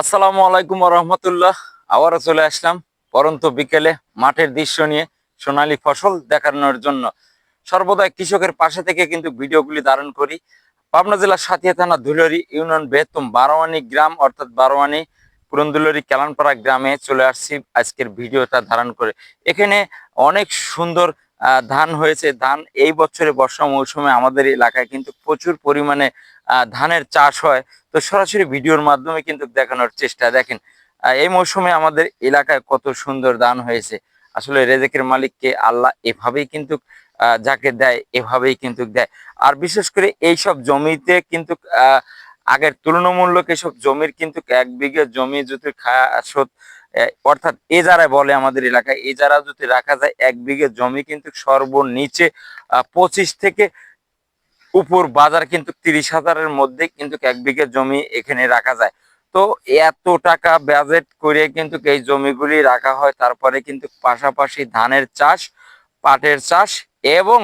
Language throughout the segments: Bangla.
আসসালামু আলাইকুম রহমতুল্লাহ। আবারও চলে আসলাম পরন্ত বিকেলে মাঠের দৃশ্য নিয়ে সোনালী ফসল দেখানোর জন্য। সর্বদা কৃষকের পাশে থেকে কিন্তু ভিডিওগুলি ধারণ করি। পাবনা জেলার সাথিয়া থানা ধুলরি ইউনিয়ন বৃহত্তম বারোয়ানি গ্রাম, অর্থাৎ বারোয়ানি পুরন্দুলরি কেলানপাড়া গ্রামে চলে আসছি আজকের ভিডিওটা ধারণ করে। এখানে অনেক সুন্দর ধান হয়েছে। ধান এই বছরে বর্ষা মৌসুমে আমাদের এলাকায় কিন্তু প্রচুর পরিমাণে ধানের চাষ হয়, তো সরাসরি ভিডিওর মাধ্যমে কিন্তু দেখানোর চেষ্টা। দেখেন এই মৌসুমে আমাদের এলাকায় কত সুন্দর দান হয়েছে। আসলে রেজেকের মালিককে আল্লাহ এভাবেই কিন্তু যাকে দেয়, এভাবেই কিন্তু দেয়। আর বিশেষ করে এই সব জমিতে কিন্তু আগের তুলনামূলক এসব জমির কিন্তু এক বিঘে জমি যদি খা- শোধ অর্থাৎ এ যারা বলে আমাদের এলাকায়, এ যারা যদি রাখা যায়, এক বিঘে জমি কিন্তু সর্বনিচে পঁচিশ থেকে উপর বাজার কিন্তু তিরিশ হাজারের মধ্যে কিন্তু এক বিঘে জমি এখানে রাখা যায়। তো এত টাকা বাজেট করে কিন্তু এই জমিগুলি রাখা হয়, তারপরে কিন্তু পাশাপাশি ধানের চাষ, পাটের চাষ এবং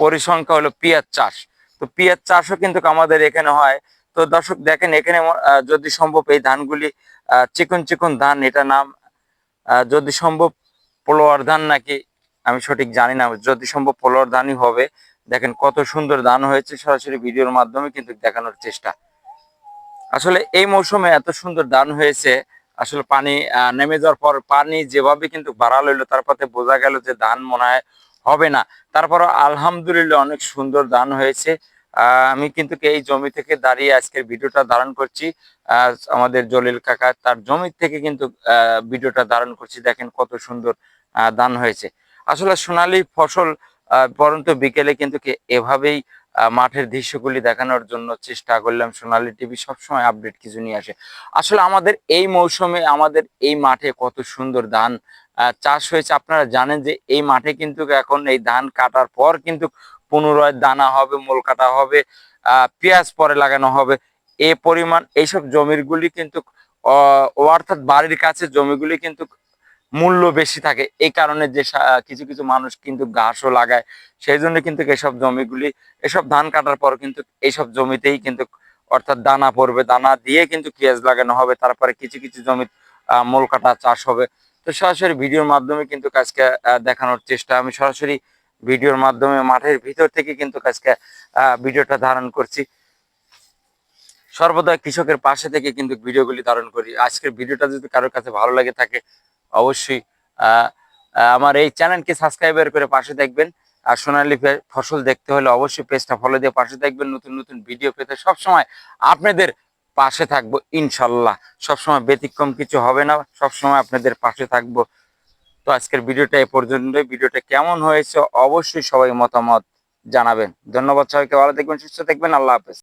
পরিসংখ্যা হলো পেঁয়াজ চাষ। তো পেঁয়াজ চাষও কিন্তু আমাদের এখানে হয়। তো দর্শক দেখেন, এখানে যদি সম্ভব এই ধানগুলি চিকন চিকন ধান, এটা নাম যদি সম্ভব পোলোয়ার ধান নাকি, আমি সঠিক জানি না, যদি সম্ভব পোলোয়ার ধানই হবে দেখেন কত সুন্দর দান হয়েছে সরাসরি ভিডিওর মাধ্যমে কিন্তু দেখানোর চেষ্টা। আসলে এই মৌসুমে এত সুন্দর দান হয়েছে, আসলে পানি নেমে যাওয়ার পর পানি যেভাবে কিন্তু বাড়া লইলো তারপরে বোঝা গেল যে ধান মনে হয় হবে না। তারপর আলহামদুলিল্লাহ অনেক সুন্দর দান হয়েছে। আমি কিন্তু এই জমি থেকে দাঁড়িয়ে আজকের ভিডিওটা ধারণ করছি। আমাদের জলিল কাকা তার জমি থেকে কিন্তু ভিডিওটা ধারণ করছি। দেখেন কত সুন্দর ধান হয়েছে। আসলে সোনালী ফসল পরন্ত বিকেলে কিন্তু এভাবেই মাঠের দৃশ্যগুলি দেখানোর জন্য চেষ্টা করলাম। সোনালী টিভি সবসময় আপডেট কিছু নিয়ে আসে। আসলে আমাদের এই মৌসুমে, আমাদের এই মাঠে কত সুন্দর ধান চাষ হয়েছে। আপনারা জানেন যে এই মাঠে কিন্তু এখন এই ধান কাটার পর কিন্তু পুনরায় দানা হবে, মোল কাটা হবে পেঁয়াজ পরে লাগানো হবে। এ পরিমাণ এইসব জমিগুলি কিন্তু অর্থাৎ বাড়ির কাছে জমিগুলি কিন্তু মূল্য বেশি থাকে। এই কারণে যে কিছু কিছু মানুষ কিন্তু ঘাসও লাগায়। সেই জন্য কিন্তু এসব জমিগুলি এসব ধান কাটার পর কিন্তু এইসব জমিতেই কিন্তু অর্থাৎ দানা পড়বে। দানা দিয়ে কিন্তু পেঁয়াজ লাগানো হবে। তারপরে কিছু কিছু জমি মোল কাটা চাষ হবে। তো সরাসরি ভিডিওর মাধ্যমে কিন্তু আহ, দেখানোর চেষ্টা। আমি সরাসরি ভিডিওর মাধ্যমে মাঠের ভিতর থেকে কিন্তু কাজকে ভিডিওটা ধারণ করছি। সর্বদা কৃষকের পাশে থেকে কিন্তু ভিডিওগুলি ধারণ করি। আজকের ভিডিওটা যদি কারোর কাছে ভালো লাগে থাকে অবশ্যই আমার এই চ্যানেলকে সাবস্ক্রাইবার করে পাশে দেখবেন। আর সোনালী ফসল দেখতে হলে অবশ্যই পেজটা ফলো দিয়ে পাশে দেখবেন। নতুন নতুন ভিডিও পেতে সবসময় আপনাদের পাশে থাকব ইনশাল্লাহ। সবসময় ব্যতিক্রম কিছু হবে না, সবসময় আপনাদের পাশে থাকব। তো আজকের ভিডিওটা এ পর্যন্তই। ভিডিওটা কেমন হয়েছে অবশ্যই সবাই মতামত জানাবেন। ধন্যবাদ সবাইকে, ভালো দেখবেন সুস্থ থাকবেন। আল্লাহ হাফেজ।